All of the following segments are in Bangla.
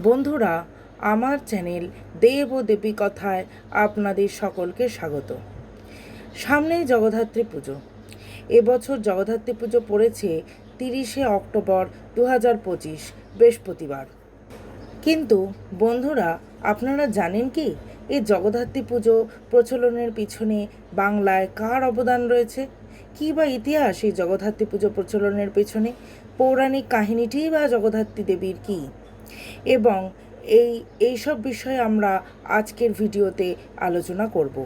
বন্ধুরা, আমার চ্যানেল দেব ও দেবী কথায় আপনাদের সকলকে স্বাগত। সামনেই জগদ্ধাত্রী পুজো। এবছর জগদ্ধাত্রী পুজো পড়েছে তিরিশে অক্টোবর দু হাজার পঁচিশ, বৃহস্পতিবার। কিন্তু বন্ধুরা, আপনারা জানেন কি, এই জগদ্ধাত্রী পুজো প্রচলনের পিছনে বাংলায় কার অবদান রয়েছে? কী বা ইতিহাস এই জগদ্ধাত্রী পুজো প্রচলনের পেছনে? পৌরাণিক কাহিনীটিই বা জগদ্ধাত্রী দেবীর কী? এবং এই এই সব বিষয়ে আমরা আজকের ভিডিওতে আলোচনা করব।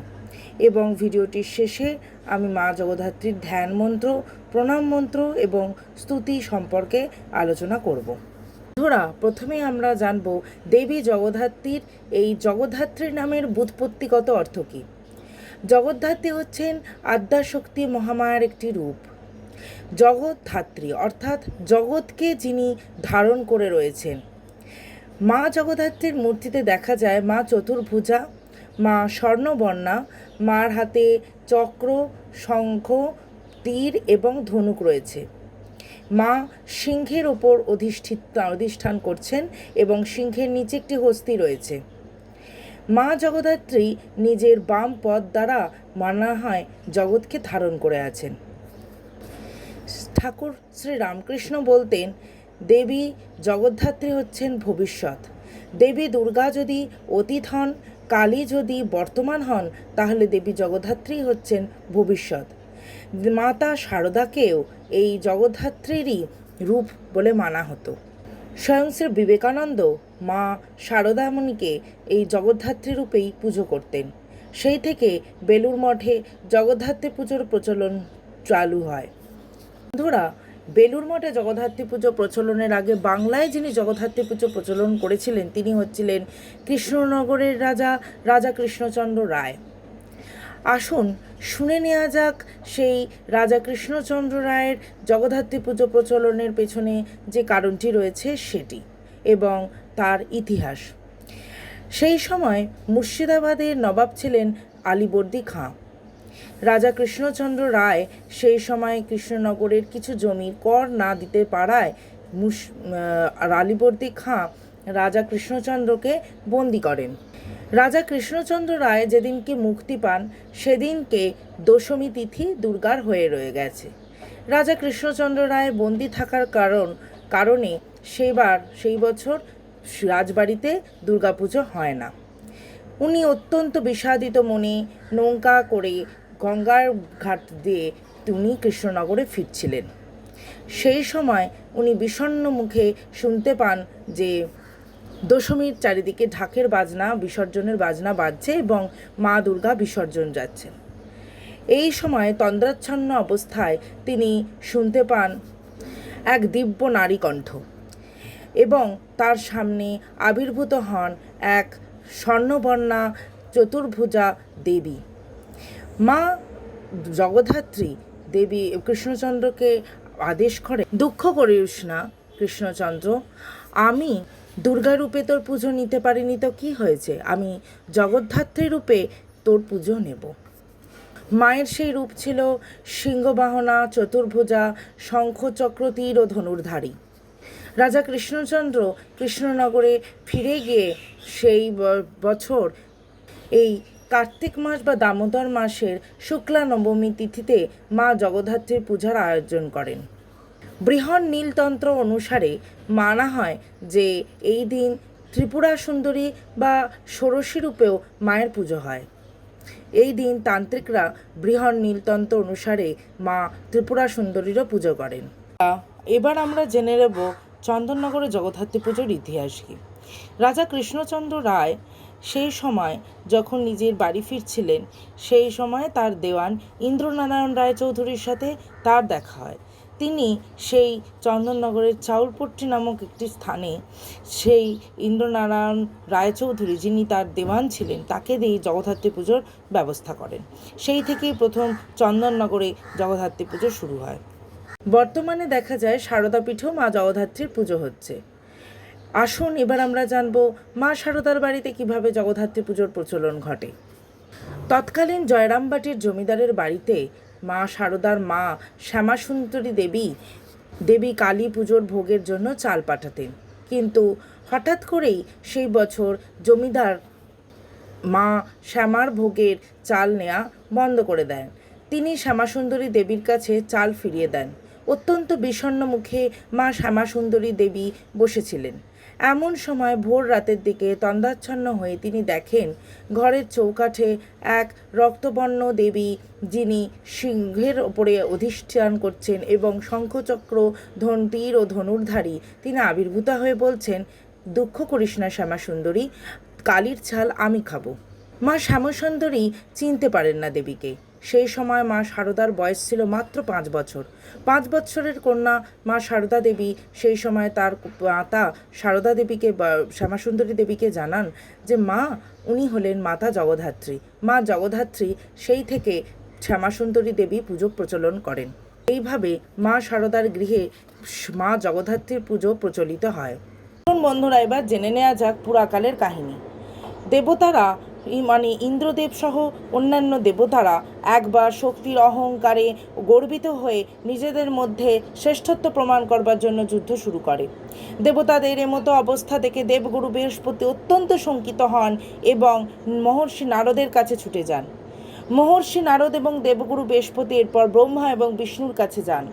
এবং ভিডিওটির শেষে আমি মা জগদ্ধাত্রীর ধ্যান মন্ত্র, প্রণাম মন্ত্র এবং স্তুতি সম্পর্কে আলোচনা করব। বন্ধুরা প্রথমেই আমরা জানব দেবী জগদ্ধাত্রীর এই জগদ্ধাত্রীর নামের বুৎপত্তিগত অর্থ কী। জগদ্ধাত্রী হচ্ছেন আদ্যাশক্তি মহামায়ার একটি রূপ। জগৎধাত্রী অর্থাৎ জগৎকে যিনি ধারণ করে রয়েছেন। মা জগদ্ধাত্রীর মূর্তিতে দেখা যায় মা চতুর্ভুজা, মা স্বর্ণবর্ণা, মার হাতে চক্র, শঙ্খ, তীর এবং ধনুক রয়েছে। মা সিংহের ওপর অধিষ্ঠিত, অধিষ্ঠান করছেন এবং সিংহের নিচে একটি হস্তি রয়েছে। মা জগদ্ধাত্রী নিজের বাম পদ দ্বারা মানা হয় জগৎকে ধারণ করে আছেন। ঠাকুর শ্রী রামকৃষ্ণ বলতেন দেবী জগদ্ধাত্রী হচ্ছেন ভবিষ্যৎ। দেবী দুর্গা যদি অতীত হন, কালী যদি বর্তমান হন, তাহলে দেবী জগদ্ধাত্রী হচ্ছেন ভবিষ্যৎ। মাতা শারদাকেও এই জগদ্ধাত্রীরই রূপ বলে মানা হতো। স্বয়ং শ্রী বিবেকানন্দ মা শারদামণিকে এই জগদ্ধাত্রী রূপেই পুজো করতেন। সেই থেকে বেলুর মঠে জগদ্ধাত্রী পুজোর প্রচলন চালু হয়। বন্ধুরা বেলুর মঠে জগদ্ধাত্রী পুজো প্রচলনের আগে বাংলায় যিনি জগদ্ধাত্রী পুজো প্রচলন করেছিলেন, তিনি হচ্ছিলেন কৃষ্ণনগরের রাজা রাজা কৃষ্ণচন্দ্র রায়। আসুন শুনে নেওয়া যাক সেই রাজা কৃষ্ণচন্দ্র রায়ের জগদ্ধাত্রী পুজো প্রচলনের পেছনে যে কারণটি রয়েছে সেটি এবং তার ইতিহাস। সেই সময় মুর্শিদাবাদের নবাব ছিলেন আলীবর্দী খাঁ। রাজা কৃষ্ণচন্দ্র রায় সেই সময় কৃষ্ণনগরের কিছু জমির কর না দিতে পারায় মুস আলীবর্দী খাঁ রাজা কৃষ্ণচন্দ্রকে বন্দি করেন। রাজা কৃষ্ণচন্দ্র রায় যেদিনকে মুক্তি পান, সেদিনকে দশমী তিথি দুর্গার হয়ে রয়ে গেছে। রাজা কৃষ্ণচন্দ্র রায় বন্দি থাকার কারণ কারণে সেবার সেই বছর রাজবাড়িতে দুর্গাপুজো হয় না। উনি অত্যন্ত বিষাদিত মনে নৌকা করে গঙ্গার ঘাট দিয়ে তিনি কৃষ্ণনগরে ফিরছিলেন। সেই সময় উনি বিষণ্ণ মুখে শুনতে পান যে দশমীর চারিদিকে ঢাকের বাজনা, বিসর্জনের বাজনা বাজছে এবং মা দুর্গা বিসর্জন যাচ্ছেন এই সময় তন্দ্রাচ্ছন্ন অবস্থায় তিনি শুনতে পান এক দিব্য নারী কণ্ঠ এবং তার সামনে আবির্ভূত হন এক স্বর্ণবর্ণা চতুর্ভুজা দেবী। মা জগদ্ধাত্রী দেবী কৃষ্ণচন্দ্রকে আদেশ করে, দুঃখ করিস না কৃষ্ণচন্দ্র, আমি দুর্গা রূপে তোর পুজো নিতে পারিনি তো কি হয়েছে? আমি জগদ্ধাত্রী রূপে তোর পুজো নেব। মায়ের সেই রূপ ছিল সিংহবাহনা, চতুর্ভুজা শঙ্খচক্র তীর ও ধনুর্ধারী। রাজা কৃষ্ণচন্দ্র কৃষ্ণনগরে ফিরে গিয়ে সেই বছর এই কার্তিক মাস বা দামোদর মাসের শুক্লা নবমী তিথিতে মা জগদ্ধাত্রীর পূজার আয়োজন করেন। বৃহৎ নীলতন্ত্র অনুসারে মানা হয় যে এই দিন ত্রিপুরা সুন্দরী বা ষোড়শী রূপেও মায়ের পুজো হয়। এই দিন তান্ত্রিকরা বৃহৎ নীলতন্ত্র অনুসারে মা ত্রিপুরা সুন্দরীরও পুজো করেন। এবার আমরা জেনে নেব চন্দননগরে জগদ্ধাত্রী পুজোর ইতিহাস কী? রাজা কৃষ্ণচন্দ্র রায় সেই সময় যখন নিজের বাড়ি ফিরছিলেন, সেই সময় তার দেওয়ান ইন্দ্রনারায়ণ রায়চৌধুরীর সাথে তার দেখা হয়। তিনি সেই চন্দননগরের চাউলপট্টি নামক একটি স্থানে সেই ইন্দ্রনারায়ণ রায়চৌধুরী যিনি তার দেওয়ান ছিলেন, তাকে দিয়ে জগদ্ধাত্রী পুজোর ব্যবস্থা করেন। সেই থেকেই প্রথম চন্দননগরে জগদ্ধাত্রী পুজো শুরু হয়। বর্তমানে দেখা যায় সারদা পীঠেও মা জগদ্ধাত্রীর পুজো হচ্ছে। আসুন, এবার আমরা জানব মা সারদার বাড়িতে কীভাবে জগদ্ধাত্রী পুজোর প্রচলন ঘটে। তৎকালীন জয়রামবাটির জমিদারের বাড়িতে মা সারদার মা শ্যামাসুন্দরী দেবী দেবী কালী পুজোর ভোগের জন্য চাল পাঠাতেন। কিন্তু হঠাৎ করেই সেই বছর জমিদার মা শ্যামার ভোগের চাল নেওয়া বন্ধ করে দেন। তিনি শ্যামাসুন্দরী দেবীর কাছে চাল ফিরিয়ে দেন। অত্যন্ত বিষণ্ণ মুখে মা শ্যামাসুন্দরী দেবী বসেছিলেন। এমন সময় ভোর রাতের দিকে তন্দাচ্ছন্ন হয়ে তিনি দেখেন ঘরের চৌকাঠে এক রক্তবর্ণ দেবী যিনি সিংহের ওপরে অধিষ্ঠান করছেন এবং শঙ্খচক্র, ধন তীর ও ধনুর্ধারী। তিনি আবির্ভূতা হয়ে বলছেন, দুঃখ করিস না শ্যামাসুন্দরী কালির ছাল আমি খাব। মা শ্যামসুন্দরী চিনতে পারেন না দেবীকে। সেই সময় মা শারদার বয়স ছিল মাত্র পাঁচ বছর। পাঁচ বছরের কন্যা মা শারদা দেবী সেই সময় তার মাতা শারদা দেবীকে শ্যামাসুন্দরী দেবীকে জানান যে, মা, উনি হলেন মাতা জগদ্ধাত্রী মা জগদ্ধাত্রী সেই থেকে শ্যামাসুন্দরী দেবী পুজো প্রচলন করেন। এইভাবে মা শারদার গৃহে মা জগদ্ধাত্রীর পুজো প্রচলিত হয়। বন্ধুরা, এবার জেনে নেওয়া যাক পুরাকালের কাহিনী। দেবতারা মানে ইন্দ্রদেব সহ অন্যান্য দেবতারা একবার শক্তির অহংকারে গর্বিত হয়ে নিজেদের মধ্যে শ্রেষ্ঠত্ব প্রমাণ করবার জন্য যুদ্ধ শুরু করে। দেবতাদের এমতো অবস্থা দেখে দেবগুরু বৃহস্পতি অত্যন্ত শঙ্কিত হন এবং মহর্ষি নারদের কাছে ছুটে যান। মহর্ষি নারদ এবং দেবগুরু বৃহস্পতি এরপর ব্রহ্মা এবং বিষ্ণুর কাছে যান।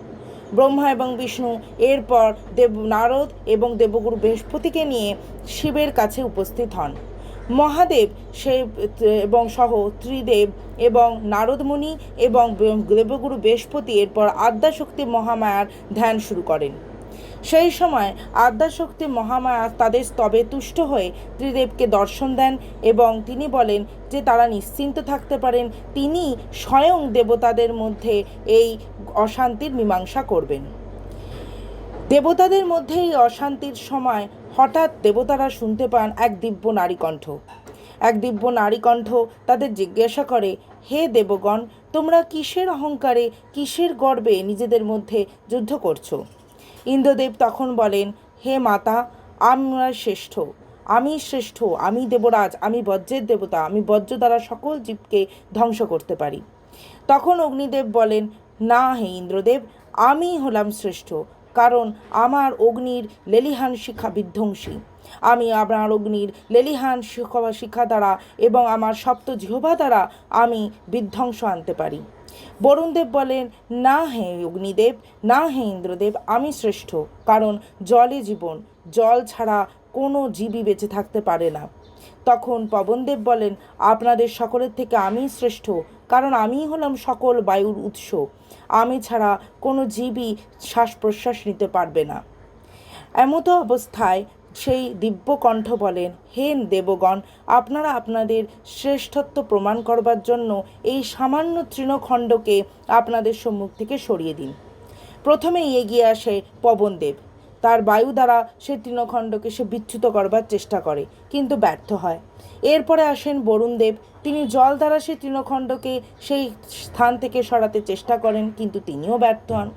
ব্রহ্মা এবং বিষ্ণু এরপর দেব নারদ এবং দেবগুরু বৃহস্পতিকে নিয়ে শিবের কাছে উপস্থিত হন। মহাদেব সে এবং সহ ত্রিদেব এবং নারদমুনি এবং দেবগুরু বৃহস্পতি এরপর আদ্যাশক্তি মহামায়ার ধ্যান শুরু করেন। সেই সময় আদ্যাশক্তি মহামায়া তাদের স্তবে তুষ্ট হয়ে ত্রিদেবকে দর্শন দেন এবং তিনি বলেন যে তারা নিশ্চিন্ত থাকতে পারেন তিনি স্বয়ং দেবতাদের মধ্যে এই অশান্তির মীমাংসা করবেন। দেবতাদের মধ্যে এই অশান্তির সময় হঠাৎ দেবতারা শুনতে পান এক দিব্য নারী কণ্ঠ এক দিব্য নারী কণ্ঠ তাদের জিজ্ঞাসা করে, হে দেবগণ, তোমরা কিসের অহংকারে, কিসের গর্বে নিজেদের মধ্যে যুদ্ধ করছ? ইন্দ্রদেব তখন বলেন, হে মাতা, আমরা শ্রেষ্ঠ। আমি শ্রেষ্ঠ, আমি দেবরাজ, আমি বজ্রের দেবতা, আমি বজ্র দ্বারা সকল জীবকে ধ্বংস করতে পারি। তখন অগ্নিদেব বলেন, না হে ইন্দ্রদেব, আমি হলাম শ্রেষ্ঠ। কারণ আমার অগ্নির লেলিহান শিখা বিধ্বংসী। আমি আমার অগ্নির লেলিহান শিখা শিখা দ্বারা এবং আমার সপ্ত জিহবা দ্বারা আমি বিধ্বংস আনতে পারি। বরুণদেব বলেন, না হে অগ্নিদেব, না হে ইন্দ্রদেব, আমি শ্রেষ্ঠ, কারণ জলে জীবন, জল ছাড়া কোনো জীবই বেঁচে থাকতে পারে না। তখন পবনদেব বলেন, আপনাদের সকলের থেকে আমি শ্রেষ্ঠ কারণ আমি হলাম সকল বায়ুর উৎস। আমি ছাড়া কোনো জীবই শ্বাস প্রশ্বাস নিতে পারবে না। এমতো অবস্থায় সেই দিব্যকণ্ঠ বলেন হেন দেবগণ, আপনারা আপনাদের শ্রেষ্ঠত্ব প্রমাণ করবার জন্য এই সামান্য তৃণখণ্ডকে আপনাদের সম্মুখ থেকে সরিয়ে দিন। প্রথমেই এগিয়ে আসে পবনদেব। তার বায়ু দ্বারা সে তৃণখণ্ডকে সে বিচ্যুত করবার চেষ্টা করে, কিন্তু ব্যর্থ হয়। এরপরে আসেন বরুণদেব। তিনি জল দ্বারা সে তৃণখণ্ডকে সেই স্থান থেকে সরাতে চেষ্টা করেন, কিন্তু তিনিও ব্যর্থ হন।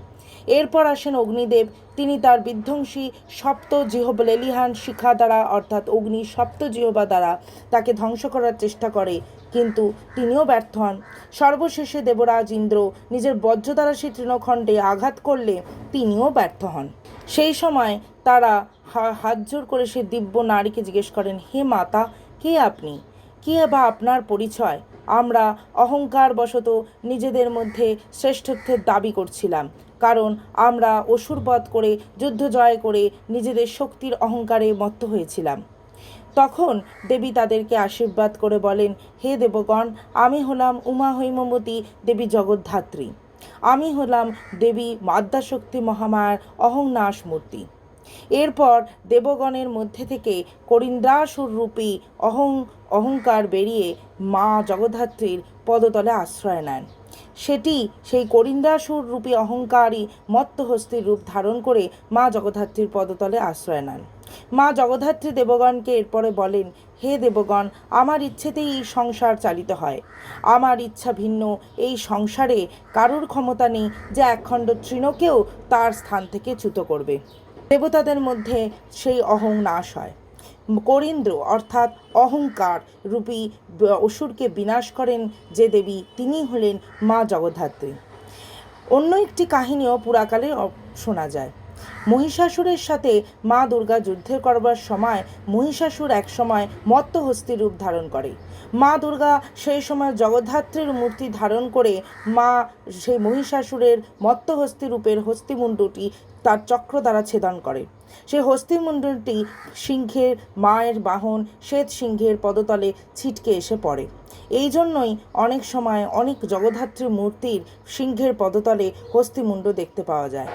এরপর আসেন অগ্নিদেব। তিনি তার বিধ্বংসী সপ্ত জিহব লেলিহান শিখা দ্বারা, অর্থাৎ অগ্নি সপ্ত জিহবা দ্বারা, তাকে ধ্বংস করার চেষ্টা করে। কিন্তু তিনিও ব্যর্থ হন। সর্বশেষে দেবরাজ ইন্দ্র নিজের বজ্র দ্বারা সেই তৃণখণ্ডে আঘাত করলে তিনিও ব্যর্থ হন। সেই সময় তারা হাত জোর করে সে দিব্য নারীকে জিজ্ঞেস করেন, হে মাতা, কে আপনি? কে বা আপনার পরিচয়? আমরা অহংকার বশত নিজেদের মধ্যে শ্রেষ্ঠত্বের দাবি করছিলাম, কারণ আমরা অসুরবধ করে, যুদ্ধ জয় করে নিজেদের শক্তির অহংকারে মত্ত হয়েছিলাম। তখন দেবী তাদেরকে আশীর্বাদ করে বলেন, হে দেবগণ, আমি হলাম উমা হৈমবতী দেবী জগদ্ধাত্রী। আমি হলাম দেবী মাদ্যাশক্তি মহামায়ার অহংনাশ মূর্তি। এরপর দেবগণের মধ্যে থেকে করিন্দ্রাসুর রূপী অহং, অহংকার বেরিয়ে মা জগদ্ধাত্রীর পদতলে আশ্রয় নেন। সেটি সেই করিন্দাসুর রূপী অহংকারী মত্তহস্তির রূপ ধারণ করে মা জগদ্ধাত্রীর পদতলে আশ্রয় নেন। মা জগদ্ধাত্রী দেবগণকে এরপরে বলেন, হে দেবগণ, আমার ইচ্ছেতেই এই সংসার চালিত হয়। আমার ইচ্ছা ভিন্ন, এই সংসারে কারুর ক্ষমতা নেই যে একখণ্ড তৃণকেও তার স্থান থেকে চ্যুত করবে। দেবতাদের মধ্যে সেই অহং নাশ হয়। করিন্দ্র অর্থাৎ অহংকার রূপী অসুরকে বিনাশ করেন যে দেবী তিনি হলেন মা জগদ্ধাত্রী। অন্য একটি কাহিনীও পুরাকালে শোনা যায়। মহিষাসুরের সাথে মা দুর্গা যুদ্ধ করবার সময় মহিষাসুর এক সময় মত্তহস্তি রূপ ধারণ করে। মা দুর্গা সেই সময় জগদ্ধাত্রীর মূর্তি ধারণ করে মা সেই মহিষাসুরের মত্তহস্তি রূপের হস্তিমুণ্ডটি তার চক্র দ্বারা ছেদন করে। সেই হস্তিমুণ্ডটি সিংহের মায়ের বাহন শ্বেত সিংহের পদতলে ছিটকে এসে পড়ে। এই জন্যই অনেক সময় অনেক জগদ্ধাত্রী মূর্তির সিংহের পদতলে হস্তিমুণ্ড দেখতে পাওয়া যায়।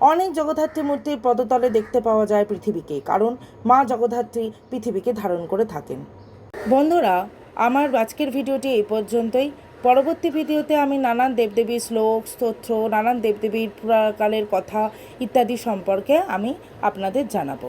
অনেক জগদ্ধাত্রী মূর্তির পদতলে দেখতে পাওয়া যায় পৃথিবীকে, কারণ মা জগদ্ধাত্রী পৃথিবীকে ধারণ করে থাকেন। বন্ধুরা, আমার আজকের ভিডিওটি এই পর্যন্তই। পরবর্তী ভিডিওতে আমি নানান দেবদেবীর শ্লোক, স্তোত্র, নানান দেবদেবীর পুরাকালের কথা ইত্যাদি সম্পর্কে আমি আপনাদের জানাব।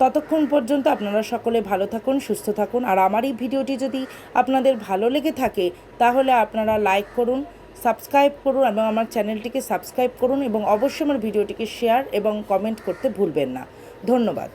ততক্ষণ পর্যন্ত আপনারা সকলে ভালো থাকুন, সুস্থ থাকুন। আর আমার এই ভিডিওটি যদি আপনাদের ভালো লেগে থাকে, তাহলে আপনারা লাইক করুন, সাবস্ক্রাইব করুন এবং আমার চ্যানেলটিকে সাবস্ক্রাইব করুন এবং অবশ্যই আমার ভিডিওটিকে শেয়ার এবং কমেন্ট করতে ভুলবেন না। ধন্যবাদ।